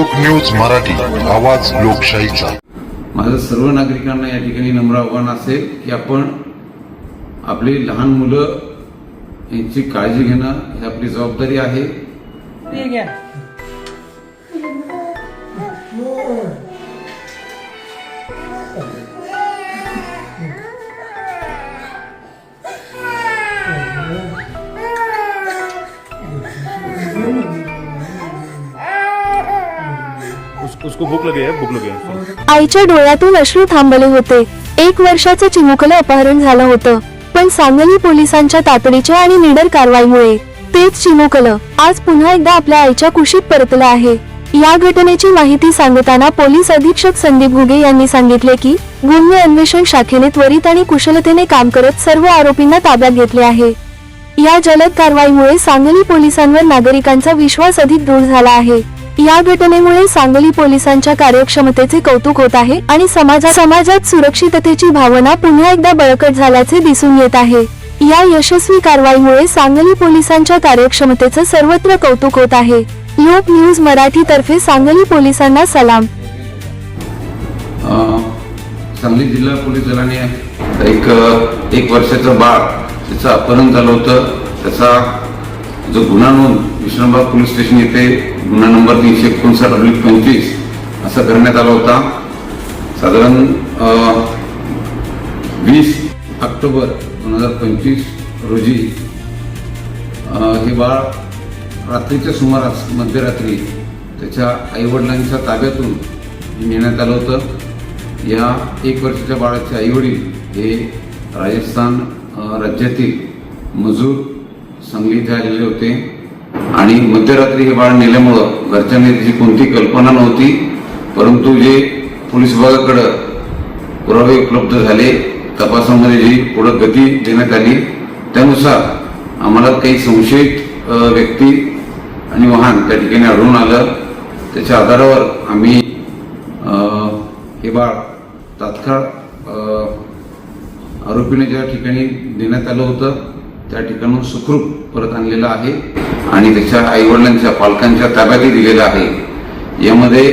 लोकन्यूज मराठी आवाज लोकशाहीचा. माझं सर्व नागरिकांना या ठिकाणी नम्र आव्हान असेल की आपण आपली लहान मुलं यांची काळजी घेणं ही आपली जबाबदारी आहे. उसको भूख लगी है भूख लगी है आईच्या डोळ्यातून अश्रू थांबले होते. एक वर्षाचं चिमुकलं अपहरण झालं होतं. पण सांगली पोलिसांच्या तातडीच्या आणि निडर कारवाईमुळे तेच चिमुकलं. आज पुन्हा एकदा आपल्या आईच्या कुशीत परतलं आहे. या घटनेची माहिती सांगताना पोलीस अधीक्षक संदीप घुगे यांनी सांगितले की गुन्हे अन्वेषण शाखेने त्वरित आणि कुशलतेने काम करत सर्व आरोपींना ताब्यात घेतले आहे. या जलद कारवाईमुळे सांगली पोलिसांवर नागरिकांचा विश्वास अधिक दृढ झाला आहे. या घटनेमुळे सांगली पोलिसांच्या कार्यक्षमतेचे कौतुक होत आहे आणि समाजा समाजात सुरक्षिततेची भावना पुन्हा एकदा बळकट झाल्याचे दिसून येत आहे. या यशस्वी कारवाईमुळे सांगली पोलिसांच्या कार्यक्षमतेचं सर्वत्र कौतुक होत आहे. लोक न्यूज मराठी तर्फे सांगली पोलिसांना सलाम. सांगली जिल्हा पोलीस दलाने एक एक वर्षाचं बाळ त्याचं अपहरण झालं होतं. त्याचा जो गुन्हा नोंद विष्णुबाग पोलीस स्टेशन येथे गुन्हा नंबर तीनशे एकोणसाठ अब्लिक पंचवीस असा करण्यात आला होता. साधारण वीस ऑक्टोबर दोन हजार पंचवीस रोजी हे बाळ रात्रीच्या सुमारास मध्यरात्री त्याच्या आईवडिलांच्या ताब्यातून नेण्यात आलं होतं. या एक वर्षाच्या बाळाचे आईवडील हे राजस्थान राज्यातील मजूर सांगली आलेले होते. आणि मध्यरात्री हे बाळ नेल्यामुळं घरच्यांनी त्याची कोणती कल्पना नव्हती परंतु जे पोलीस विभागाकडं पुरावे उपलब्ध झाले तपासामध्ये जी पुढं गती देण्यात आली त्यानुसार आम्हाला काही संशयित व्यक्ती आणि वाहन त्या ठिकाणी आढळून आलं. त्याच्या आधारावर आम्ही हे बाळ तात्काळ आरोपीने ज्या ठिकाणी देण्यात आलं होतं त्या ठिकाणून सुखरूप परत आणलेला आहे आणि त्याच्या आईवडिलांच्या पालकांच्या ताब्यातही दिलेलं आहे. यामध्ये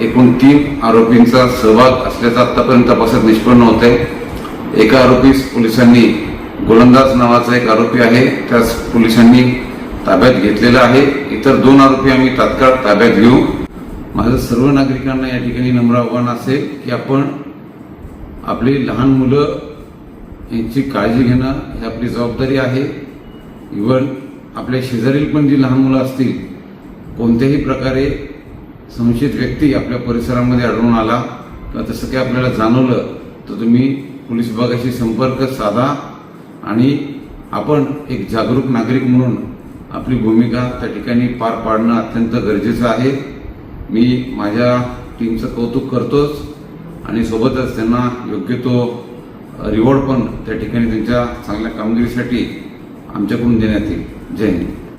एकूण तीन आरोपींचा सहभाग असल्याचा आतापर्यंत तपासात निष्पन्न होत आहे एका आरोपीस पोलिसांनी गोलंदाज नावाचा एक आरोपी आहे त्यास पोलिसांनी ताब्यात घेतलेला आहे. इतर दोन आरोपी आम्ही तात्काळ ताब्यात घेऊ. माझं सर्व नागरिकांना या ठिकाणी नम्र आव्हान असेल की आपण आपली लहान मुलं यांची काळजी घेणं ही आपली जबाबदारी आहे. इवन आपल्या शेजारील पण जी लहान मुलं असतील कोणत्याही प्रकारे संशयित व्यक्ती आपल्या परिसरामध्ये आढळून आला किंवा तसं काही आपल्याला जाणवलं तर तुम्ही पोलीस विभागाशी संपर्क साधा आणि आपण एक जागरूक नागरिक म्हणून आपली भूमिका त्या ठिकाणी पार पाडणं अत्यंत गरजेचं आहे. मी माझ्या टीमचं कौतुक करतोच आणि सोबतच त्यांना योग्य तो रिवॉर्ड पण त्या ठिकाणी त्यांच्या चांगल्या कामगिरीसाठी आमच्याकडून देण्यात येईल. जय हिंद.